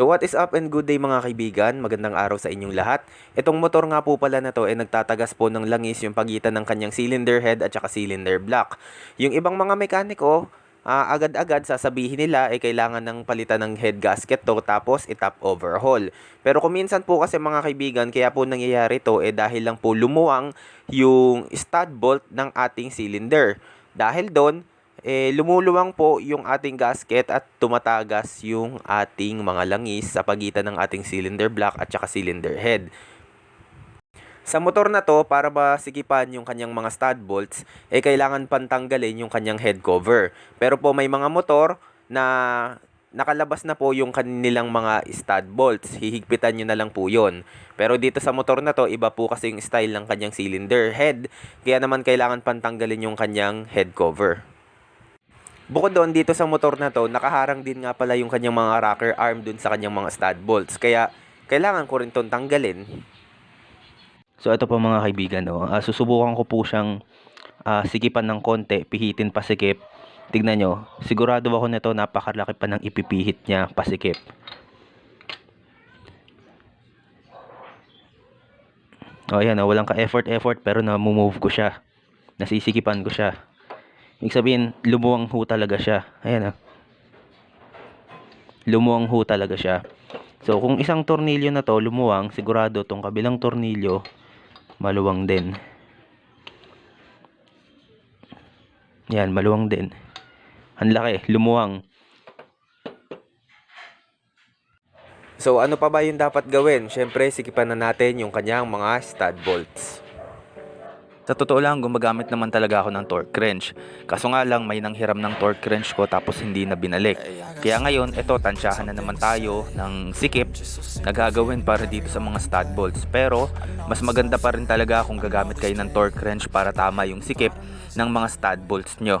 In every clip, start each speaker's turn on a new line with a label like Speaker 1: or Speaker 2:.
Speaker 1: So what is up and good day mga kaibigan, magandang araw sa inyong lahat. Itong motor nga po pala na to ay nagtatagas po ng langis yung pagitan ng kanyang cylinder head at saka cylinder block. Yung ibang mga mekaniko, ah, agad-agad sasabihin nila ay kailangan ng palitan ng head gasket to tapos itap overhaul. Pero kung minsan po kasi mga kaibigan, kaya po nangyayari to eh dahil lang po lumuwang yung stud bolt ng ating cylinder. Dahil doon, eh, lumuluwang po yung ating gasket at tumatagas yung ating mga langis sa pagitan ng ating cylinder block at saka cylinder head. Sa motor na to, para ba sigipan yung kanyang mga stud bolts, eh kailangan pantanggalin yung kanyang head cover. Pero po may mga motor na nakalabas na po yung kanilang mga stud bolts. Hihigpitan nyo na lang po yon. Pero dito sa motor na to, iba po kasi yung style ng kanyang cylinder head. Kaya naman kailangan pantanggalin yung kanyang head cover. Bukod doon, dito sa motor na to, nakaharang din nga pala yung kanyang mga rocker arm dun sa kanyang mga stud bolts. Kaya, kailangan ko rin itong tanggalin.
Speaker 2: So ito po mga kaibigan, no? Ah, susubukan ko po siyang ah, sikipan ng konti, pihitin pasikip. Tignan nyo, sigurado ako nito napakalaki pa ng ipipihit niya pasikip. O ayan, oh, walang ka-effort effort pero na-move ko siya. Nasisikipan ko siya. Ibig sabihin, lumuwang ho talaga siya. Ayan ah. Lumuwang ho talaga siya. So kung isang tornilyo na to lumuwang, sigurado tong kabilang tornilyo maluwang din. Yan, maluwang din. Ang laki, lumuwang.
Speaker 1: So, ano pa ba yung dapat gawin? Siyempre, sikipan na natin yung kanyang mga stud bolts.
Speaker 2: Sa totoo lang, gumagamit naman talaga ako ng torque wrench. Kaso nga lang, may nanghiram ng torque wrench ko tapos hindi na binalik. Kaya ngayon, eto, tansyahan na naman tayo ng sikip na gagawin para dito sa mga stud bolts. Pero, mas maganda pa rin talaga kung gagamit kayo ng torque wrench para tama yung sikip ng mga stud bolts nyo.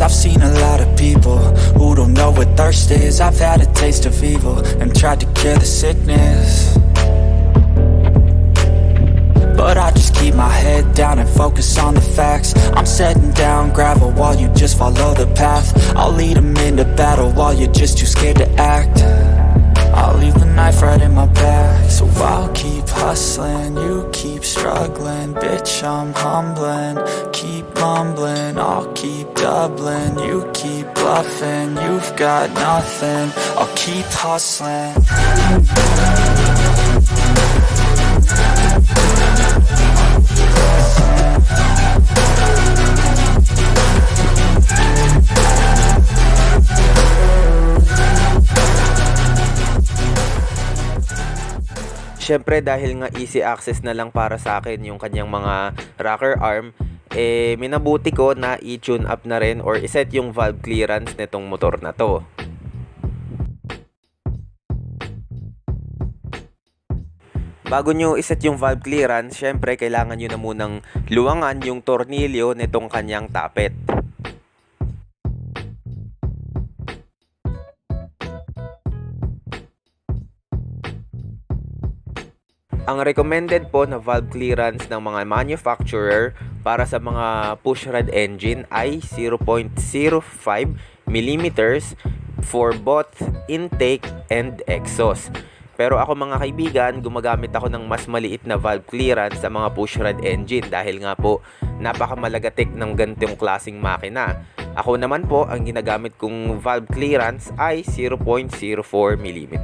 Speaker 3: I've seen a lot of people who don't know what thirst is. I've had a taste of evil and tried to cure the sickness. But I just keep my head down and focus on the facts. I'm setting down gravel while you just follow the path. I'll lead 'em into battle while you're just too scared to act. Doubling, you keep bluffing You've got nothing, I'll keep hustling.
Speaker 1: Siyempre, dahil nga easy access na lang para sa akin yung kanyang mga rocker arm, eh, minabuti ko na i-tune up na rin or iset yung valve clearance nitong motor na to. Bago nyo iset yung valve clearance, syempre kailangan nyo na munang luwangan yung tornilyo nitong kanyang tapet. Ang recommended po na valve clearance ng mga manufacturer para sa mga push rod engine ay 0.05 mm for both intake and exhaust. Pero ako mga kaibigan, gumagamit ako ng mas maliit na valve clearance sa mga push rod engine dahil nga po napakamalagatik ng ganitong klasing makina. Ako naman po, ang ginagamit kong valve clearance ay 0.04 mm.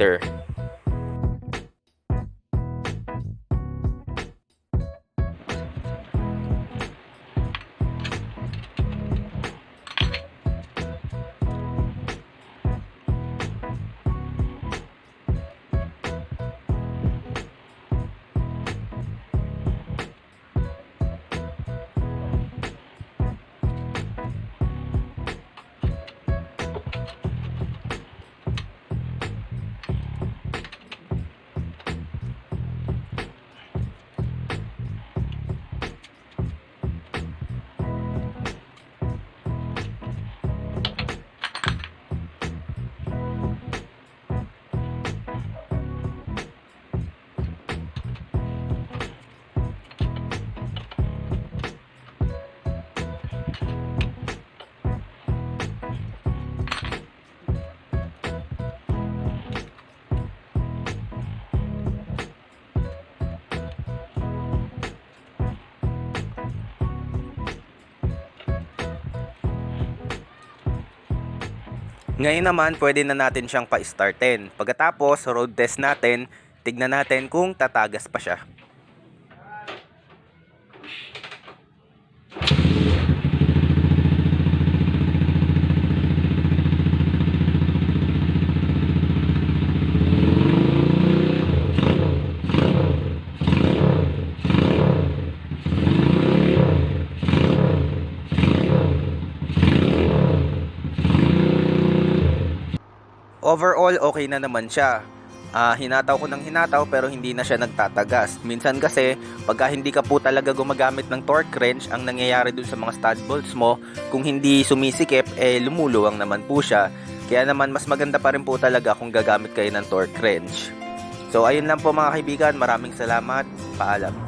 Speaker 1: Ngayon naman, pwede na natin siyang pa-startin. Pagkatapos, road test natin, tignan natin kung tatagas pa siya. Overall, okay na naman siya. Ah, hinataw ko ng hinataw pero hindi na siya nagtatagas. Minsan kasi, pagka hindi ka po talaga gumagamit ng torque wrench, ang nangyayari dun sa mga stud bolts mo, kung hindi sumisikip, eh lumuluwang naman po siya. Kaya naman, mas maganda pa rin po talaga kung gagamit kayo ng torque wrench. So, ayun lang po mga kaibigan. Maraming salamat. Paalam.